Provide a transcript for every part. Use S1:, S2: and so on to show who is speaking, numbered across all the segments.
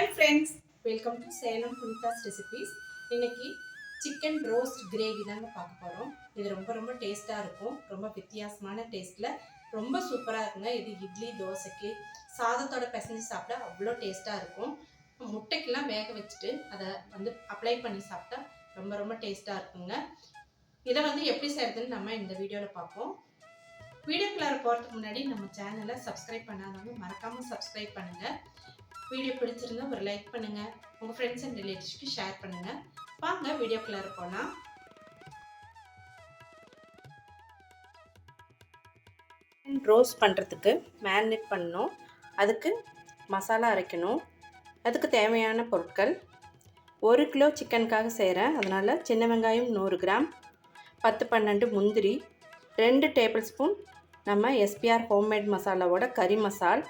S1: Hi friends welcome to Salem Kunithas recipes இன்னைக்கு chicken roast gravy தாங்க பார்க்க போகிறோம் இது ரொம்ப ரொம்ப டேஸ்ட்டாக இருக்கும். ரொம்ப வித்தியாசமான டேஸ்ட்டில் ரொம்ப சூப்பராக இருக்குங்க. இது இட்லி தோசைக்கு சாதத்தோட பிசைஞ்சு சாப்பிட்டா அவ்வளோ டேஸ்ட்டாக இருக்கும். முட்டைக்கெல்லாம் வேக வச்சுட்டு அதை வந்து அப்ளை பண்ணி சாப்பிட்டா ரொம்ப ரொம்ப டேஸ்ட்டாக இருக்குங்க. இதை வந்து எப்படி செய்யறதுன்னு நம்ம இந்த வீடியோவில் பார்ப்போம். வீடியோக்குள்ளார போகிறதுக்கு முன்னாடி நம்ம சேனலை சப்ஸ்கிரைப் பண்ணாதவங்க மறக்காமல் சப்ஸ்கிரைப் பண்ணுங்கள் வீடியோ பிடிச்சிருந்தா ஒரு லைக் பண்ணுங்கள் உங்கள் ஃப்ரெண்ட்ஸ் அண்ட் ரிலேட்டிவ்ஸ்க்கு ஷேர் பண்ணுங்கள் வாங்க வீடியோக்குள்ளார போகலாம் ரோஸ் பண்ணுறதுக்கு மேரினேட் பண்ணணும். அதுக்கு மசாலா அரைக்கணும். அதுக்கு தேவையான பொருட்கள். ஒரு கிலோ சிக்கனுக்காக செய்கிறேன் அதனால் சின்ன வெங்காயம் நூறு கிராம் பத்து பன்னெண்டு முந்திரி ரெண்டு டேபிள் ஸ்பூன் நம்ம எஸ்பிஆர் ஹோம்மேட் மசாலாவோட கறி மசால்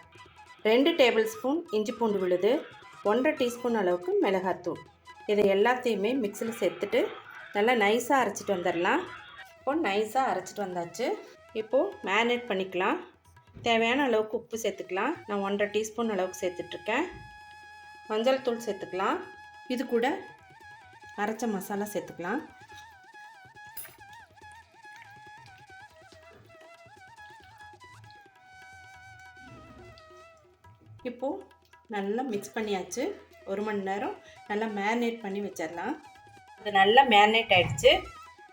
S1: ரெண்டு டேபிள் ஸ்பூன் இஞ்சி பூண்டு விழுது ஒன்றரை டீஸ்பூன் அளவுக்கு மிளகாத்தூள். இதை எல்லாத்தையுமே மிக்சியில் சேர்த்துட்டு நல்லா நைஸாக அரைச்சிட்டு வந்துடலாம். இப்போது நைஸாக அரைச்சிட்டு வந்தாச்சு. இப்போது மேரினேட் பண்ணிக்கலாம். தேவையான அளவுக்கு உப்பு சேர்த்துக்கலாம். நான் ஒன்றரை டீஸ்பூன் அளவுக்கு சேர்த்துட்ருக்கேன். மஞ்சள் தூள் சேர்த்துக்கலாம். இது கூட அரைச்ச மசாலா சேர்த்துக்கலாம். இப்போது நல்லா மிக்ஸ் பண்ணியாச்சு. ஒரு மணி நேரம் நல்லா மேரினேட் பண்ணி வச்சிடலாம். அது நல்லா மேரினேட் ஆகிடுச்சு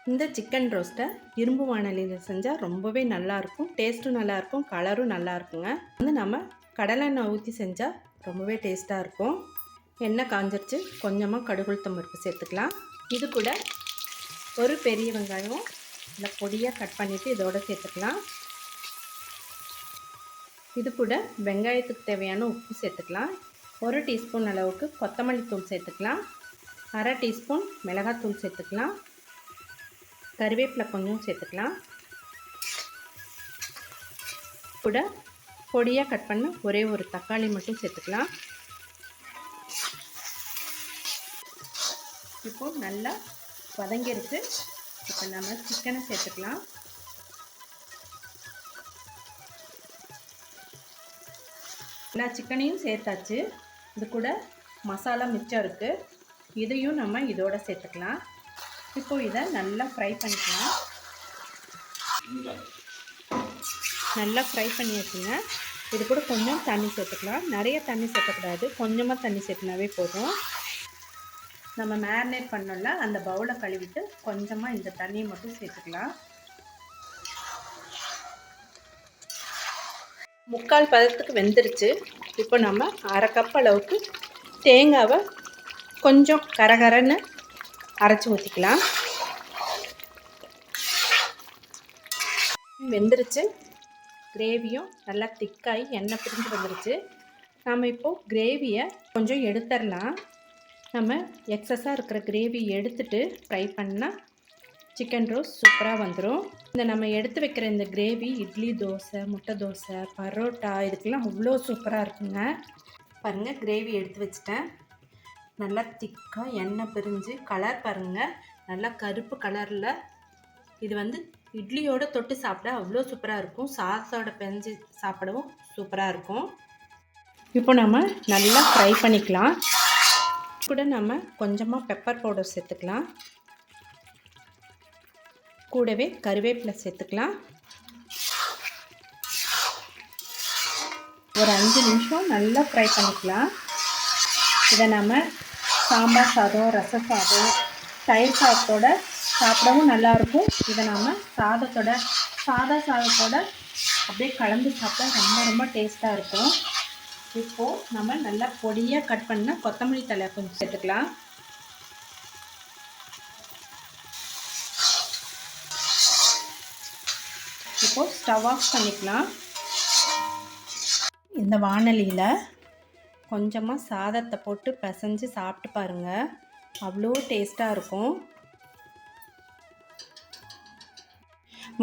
S1: இந்த சிக்கன் ரோஸ்ட்டை இரும்பு வானலியில் செஞ்சால் ரொம்பவே நல்லாயிருக்கும் டேஸ்ட்டும் நல்லாயிருக்கும் கலரும் நல்லாயிருக்குங்க வந்து நம்ம கடலெண்ணெய் ஊற்றி செஞ்சால் ரொம்பவே டேஸ்ட்டாக இருக்கும். எண்ணெய் காஞ்சிருச்சு. கொஞ்சமாக கடுகுளுத்தம் பருப்பு சேர்த்துக்கலாம். இது கூட ஒரு பெரிய வெங்காயம் நல்லா பொடியாக கட் பண்ணிவிட்டு இதோட சேர்த்துக்கலாம். இது கூட வெங்காயத்துக்கு தேவையான உப்பு சேர்த்துக்கலாம். ஒரு டீஸ்பூன் அளவுக்கு கொத்தமல்லி தூள் சேர்த்துக்கலாம். அரை டீஸ்பூன் மிளகாத்தூள் சேர்த்துக்கலாம். கருவேப்பிலை கொஞ்சம் சேர்த்துக்கலாம். கூட பொடியாக கட் பண்ண ஒரே ஒரு தக்காளி மட்டும் சேர்த்துக்கலாம். இப்போது நல்லா வதங்கிருச்சு. இப்போ நம்ம சிக்கனை சேர்த்துக்கலாம். எல்லா சிக்கனையும் சேர்த்தாச்சு. இது கூட மசாலா மிச்சம் இருக்குது இதையும் நம்ம இதோட சேர்த்துக்கலாம். இப்போ இதை நல்லா ஃப்ரை பண்ணிக்கலாம். நல்லா ஃப்ரை பண்ணி வச்சுங்க இது கூட கொஞ்சம் தண்ணி சேர்த்துக்கலாம். நிறைய தண்ணி சேர்க்கக்கூடாது. கொஞ்சமாக தண்ணி சேர்த்துனாவே போதும். நம்ம மேரினேட் பண்ணோம்ல அந்த பவுலை கழுவிட்டு கொஞ்சமாக இந்த தண்ணியை மட்டும் சேர்த்துக்கலாம். முக்கால் பதத்துக்கு வெந்துருச்சு. இப்போ நம்ம அரை கப் அளவுக்கு தேங்காவை கொஞ்சம் கரகரன்னு அரைச்சி ஊற்றிக்கலாம் வெந்துருச்சு. கிரேவியும் நல்லா திக்காகி எண்ணெய் பிரிஞ்சு வந்துருச்சு. நம்ம இப்போது கிரேவியை கொஞ்சம் எடுத்துடலாம். நம்ம எக்ஸஸாக இருக்கிற கிரேவி எடுத்துட்டு ஃப்ரை பண்ணால் சிக்கன் ரோஸ் சூப்பராக வந்துடும் இந்த நம்ம எடுத்து வைக்கிற இந்த கிரேவி இட்லி தோசை முட்டை தோசை பரோட்டா இதுக்கெல்லாம் அவ்வளோ சூப்பராக இருக்குங்க. பாருங்கள் கிரேவி எடுத்து வச்சிட்டேன். நல்லா திக்காக எண்ணெய் பிரிஞ்சு கலர் பாருங்கள் நல்லா கருப்பு கலரில் இது வந்து இட்லியோடு தொட்டு சாப்பிட அவ்வளோ சூப்பராக இருக்கும். சாஸோட பெஞ்சு சாப்பிடவும் சூப்பராக இருக்கும். இப்போ நம்ம நல்லா ஃப்ரை பண்ணிக்கலாம். கூட நம்ம கொஞ்சமாக பெப்பர் பவுடர் சேர்த்துக்கலாம். கூடவே கருவேப்பிலை சேர்த்துக்கலாம். ஒரு அஞ்சு நிமிஷம் நல்லா ஃப்ரை பண்ணிக்கலாம். இதை நம்ம சாம்பார் சாதம் ரச சாதம் தயிர் சாதத்தோட சாப்பிடவும் நல்லாயிருக்கும் இதை நம்ம சாதத்தோட சாதா சாதத்தோட அப்படியே கலந்து சாப்பிட்டா ரொம்ப ரொம்ப டேஸ்ட்டாக இருக்கும். இப்போது நம்ம நல்லா பொடியாக கட் பண்ண கொத்தமல்லி தலை கொஞ்சம் சேர்த்துக்கலாம். ஸ்டவ் ஆஃப் பண்ணிக்கலாம். இந்த வானலியில் கொஞ்சமாக சாதத்தை போட்டு பிசைஞ்சு சாப்பிட்டு பாருங்கள் அவ்வளோ டேஸ்ட்டாக இருக்கும்.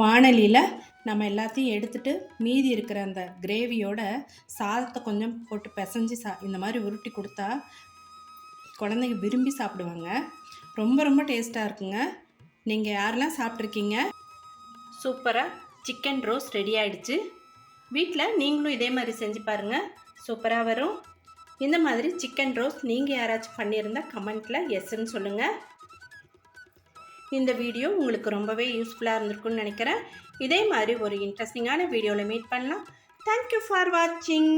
S1: வானலியில் நம்ம எல்லாத்தையும் எடுத்துட்டு மீதி இருக்கிற அந்த கிரேவியோட சாதத்தை கொஞ்சம் போட்டு பிசைஞ்சு சா இந்த மாதிரி உருட்டி கொடுத்தா குழந்தைங்க விரும்பி சாப்பிடுவாங்க. ரொம்ப ரொம்ப டேஸ்ட்டாக இருக்குங்க. நீங்கள் யாரெல்லாம் சாப்பிட்ருக்கீங்க சூப்பராக சிக்கன் ரோஸ் ரெடி ஆயிடுச்சு. வீட்டில் நீங்களும் இதே மாதிரி செஞ்சு பாருங்கள் சூப்பராக வரும். இந்த மாதிரி சிக்கன் ரோஸ் நீங்கள் யாராச்சும் பண்ணியிருந்தால் கமெண்ட்டில் எஸ்ன்னு சொல்லுங்கள் இந்த வீடியோ உங்களுக்கு ரொம்பவே யூஸ்ஃபுல்லாக இருந்திருக்குன்னு நினைக்கிறேன். இதே மாதிரி ஒரு இன்ட்ரெஸ்டிங்கான வீடியோவில் மீட் பண்ணலாம். தேங்க்யூ ஃபார் வாட்சிங்